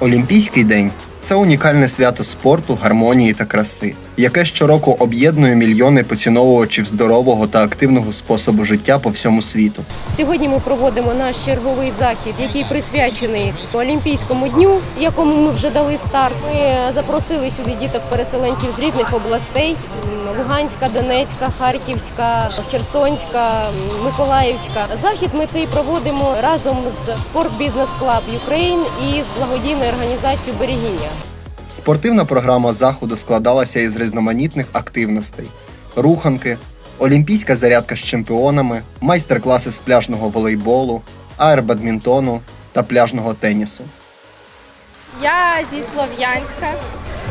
Олімпійський день це унікальне свято спорту, гармонії та краси, яке щороку об'єднує мільйони поціновувачів здорового та активного способу життя по всьому світу. Сьогодні ми проводимо наш черговий захід, який присвячений Олімпійському дню, якому ми вже дали старт. Ми запросили сюди діток-переселенців з різних областей: Луганська, Донецька, Харківська, Херсонська, Миколаївська. Захід ми цей проводимо разом з Спорт Бізнес Клаб Юкрейн і з благодійною організацією Берегіння. Спортивна програма заходу складалася із різноманітних активностей: руханки, олімпійська зарядка з чемпіонами, майстер-класи з пляжного волейболу, аербадмінтону та пляжного тенісу. Я зі Слов'янська.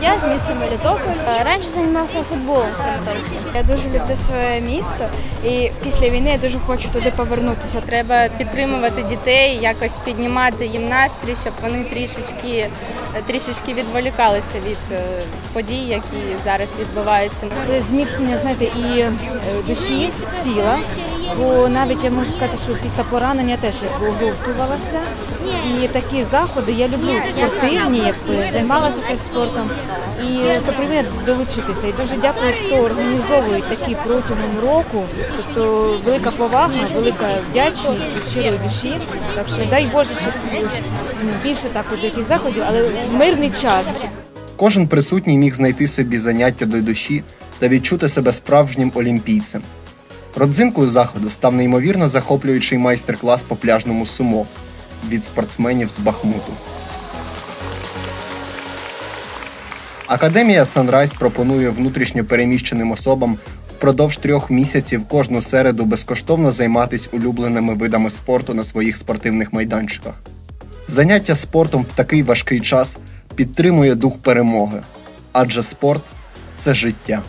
Я з міста Мелітополь. Е, Раніше займався футболом в Краматорську. Я дуже люблю своє місто, і після війни я дуже хочу туди повернутися. Треба підтримувати дітей, якось піднімати їм настрій, щоб вони трішечки, трішечки відволікалися від е, подій, які зараз відбуваються. Це зміцнення, знаєте, і е, душі, тіла. Бо навіть я можу сказати, що після поранення теж якби оговтувалася. І такі заходи я люблю спортивні, якби займалася теж спортом. І то привід долучитися. І дуже дякую, хто організовує такі протягом року. Тобто велика повага, велика вдячність від щирої душі. Так що дай Боже, щоб більше так от таких заходів, але в мирний час. Кожен присутній міг знайти собі заняття до душі та відчути себе справжнім олімпійцем. Родзинкою заходу став неймовірно захоплюючий майстер-клас по пляжному сумо від спортсменів з Бахмуту. Академія Sunrise пропонує внутрішньо переміщеним особам впродовж трьох місяців кожну середу безкоштовно займатися улюбленими видами спорту на своїх спортивних майданчиках. Заняття спортом в такий важкий час підтримує дух перемоги, адже спорт це життя.